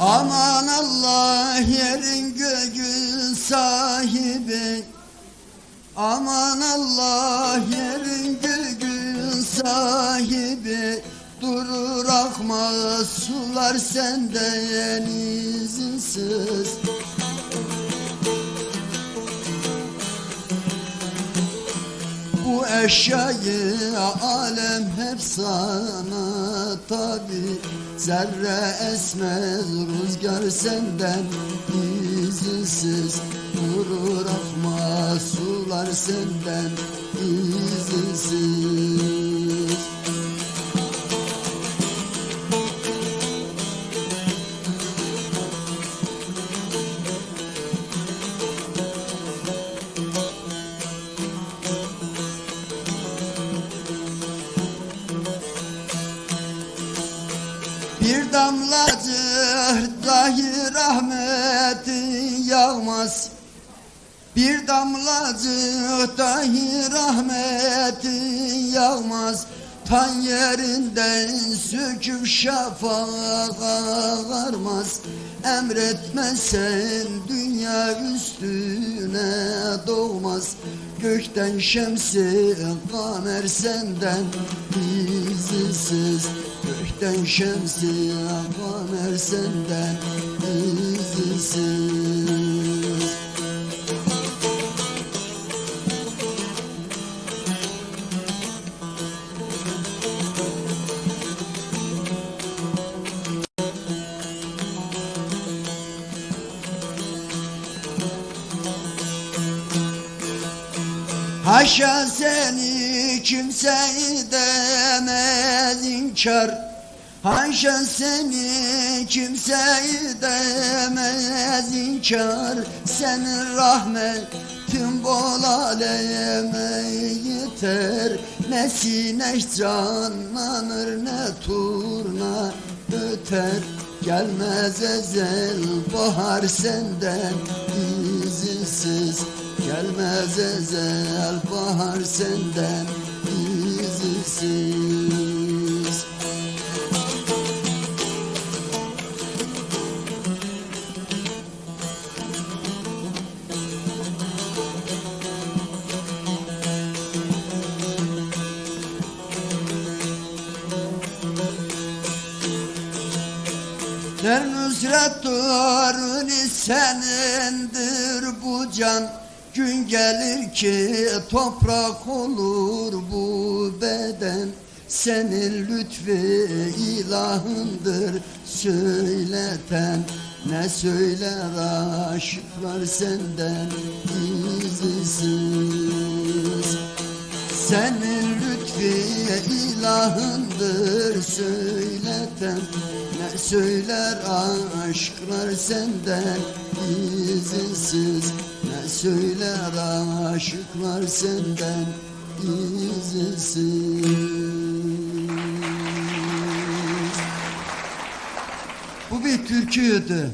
Aman Allah yerin göğün sahibi. Aman Allah yerin göğün sahibi. Durur akmaz sular senden izinsiz Bu eşyayı alem hep sana tabi. Zerre esmez rüzgar senden izinsiz Vurur akmaz sular senden izinsiz Bir damlacık dahi rahmetin yağmaz Bir damlacık dahi rahmetin yağmaz Tan yerinden söküp şafağa varmaz. Emretmezsen dünya üstüne doğmaz. Gökten şemsi kamer senden izinsiz Gökten şemsi kamer senden izinsiz Haşa seni kimse edemez inkar Haşa seni kimse edemez inkar. Senin rahmetin bol aleme yeter. Ne sineş canlanır ne turna öter. Gelmez ezel bahar senden izinsiz. Gelmez ezel bahar senden izinsiz Der nusret duvarını senindir bu can. Gün gelir ki toprak olur bu beden. Senin lütfi ilahındır söyleten. Ne söyler aşıklar senden izinsiz senin lütfi ilahındır söyleten söyler aşklar senden izinsiz Ne söyler aşıklar senden izinsiz Bu bir türküydü.